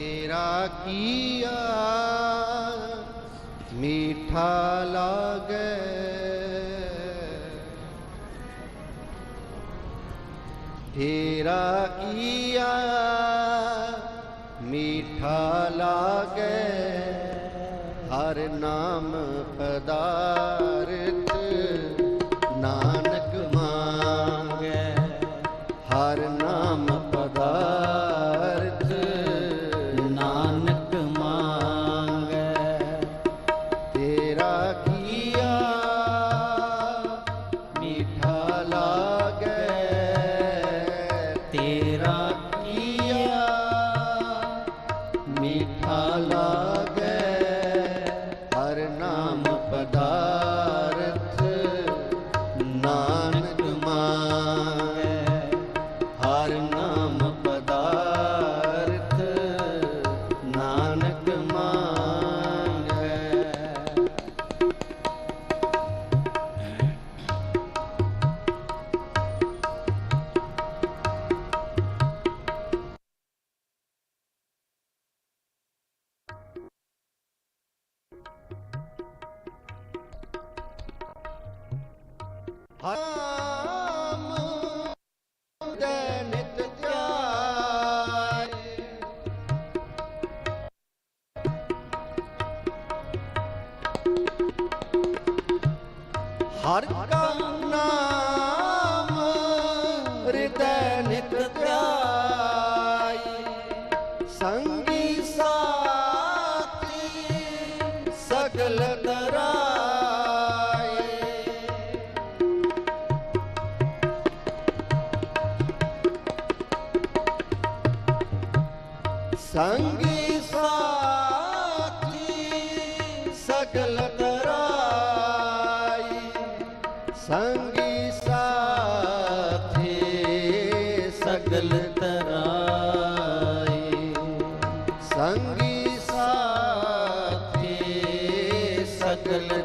तेरा किया मीठा लागे। तेरा किया मीठा लागे। हर नाम पदार्थ ਨਾਮ ਹਰ ਕਾ ਨਾਮ ਹਿਰਦੈ ਨਿਤ ਧਿਆਈ ਸੰਗੀ ਸਾਥੀ ਸਗਲ ਤਰਾਈ। ਸੰਗ ਅਕਲ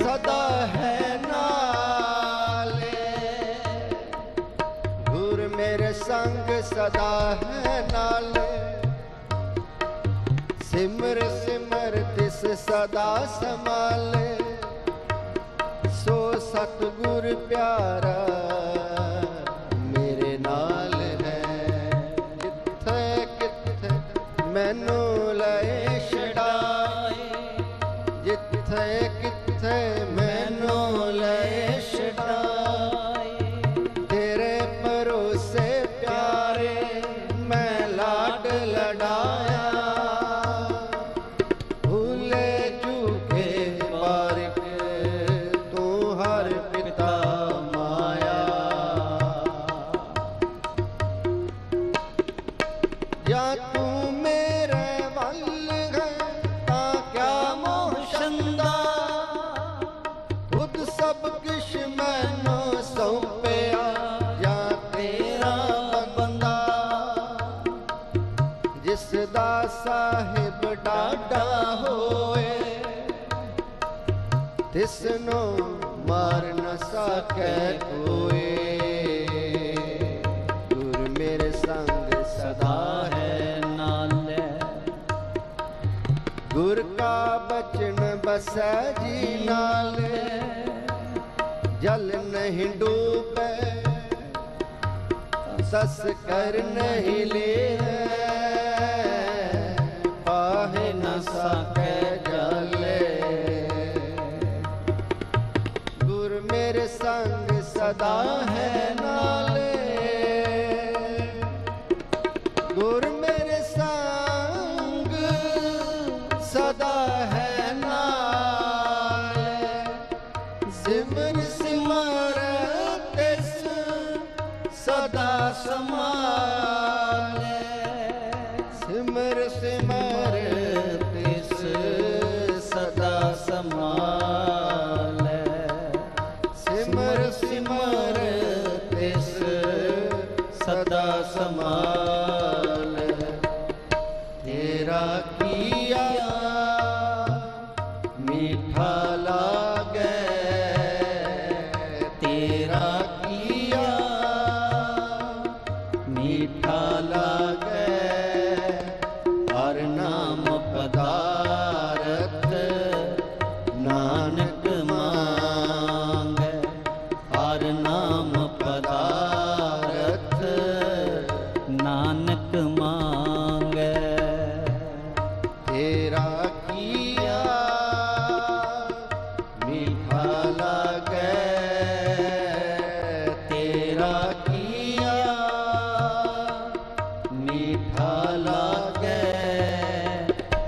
ਸਦਾ ਹੈ ਨਾਲੇ। ਗੁਰ ਮੇਰੇ ਸੰਗ ਸਦਾ ਹੈ ਨਾਲੇ। ਸਿਮਰ ਸਿਮਰ ਤਿਸ ਸਦਾ ਸਮਾਲੇ। ਸੋ ਸਤਗੁਰ ਪਿਆਰਾ ਜਾਂ ਤੂੰ ਮੇਰੇ ਵੱਲ ਹੈ ਕਿਆ ਮੋਸ਼ੰਦਾ ਖੁਦ ਸਭ ਕਿਛ ਮੈਨੂੰ ਸੌਂਪਿਆ, ਜਾਂ ਤੇਰਾ ਬੰਦਾ? ਜਿਸ ਸਾਹਿਬ ਡਾਡਾ ਹੋਏ, ਤਿਸ ਨੂੰ ਮਾਰ ਨਾ ਗੁਰ ਕਾ ਬਚਨ ਬਸੈ ਜੀ ਨਾਲ। ਜਲ ਨਹੀਂ ਡੂਬੈ, ਸਸ ਕਰ ਨਹੀਂ ਲੇ ਪਾਹੇ ਨਾ ਸਕੈ ਜਲੇ। ਗੁਰ ਮੇਰੇ ਸੰਗ ਸਦਾ ਹੈ। ਸਿਮਰ ਸਿਮਰ ਸਦਾ ਸਮਾਲੇ ਸਿਮਰ ਸਿਮਰ ਤਿਸ ਸਦਾ ਸਮਾਲੇ ਸਿਮਰ ਸਿਮਰ ਤਿਸ ਸਦਾ ਸਮਾਲੇ मीठा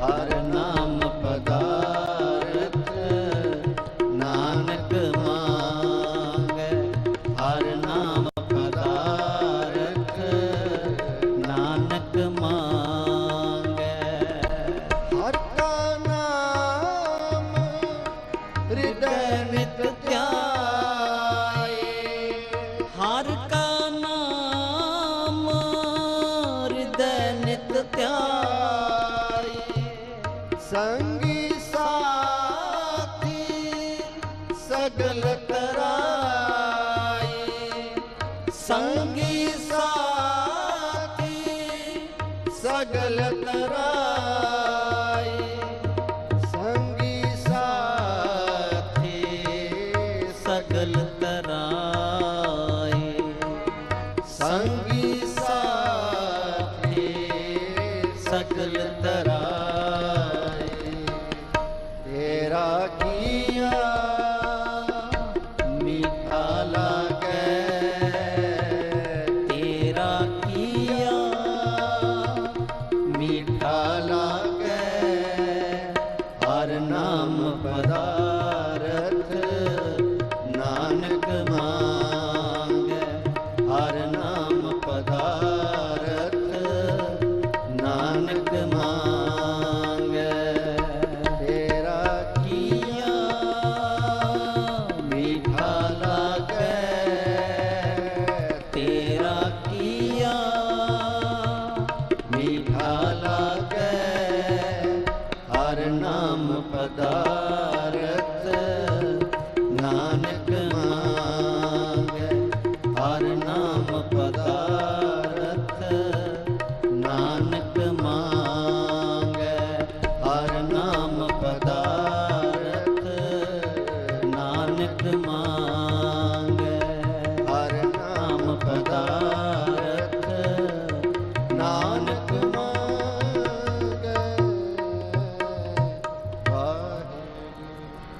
Hare लगलता